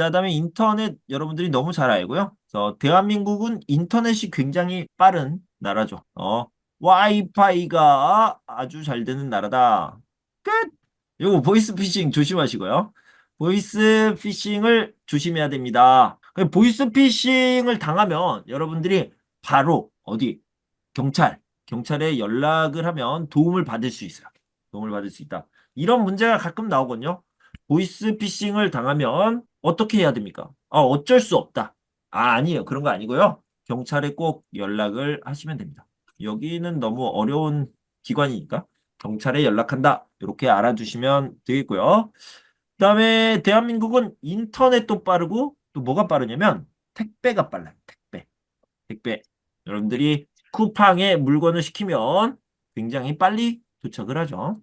자, 다음에 인터넷 여러분들이 너무 잘 알고요. 그래서 대한민국은 인터넷이 굉장히 빠른 나라죠. 어, 와이파이가 아주 잘 되는 나라다. 끝! 요거 보이스 피싱 조심하시고요. 보이스 피싱을 조심해야 됩니다. 그 보이스 피싱을 당하면 여러분들이 바로 어디 경찰, 경찰에 연락을 하면 도움을 받을 수 있어요. 도움을 받을 수 있다. 이런 문제가 가끔 나오거든요. 보이스 피싱을 당하면 어떻게 해야 됩니까? 아, 어쩔 수 없다. 아, 아니에요. 그런 거 아니고요. 경찰에 꼭 연락을 하시면 됩니다. 여기는 너무 어려운 기관이니까 경찰에 연락한다. 이렇게 알아두시면 되겠고요. 그 다음에 대한민국은 인터넷도 빠르고 또 뭐가 빠르냐면 택배가 빨라요. 택배. 택배. 여러분들이 쿠팡에 물건을 시키면 굉장히 빨리 도착을 하죠.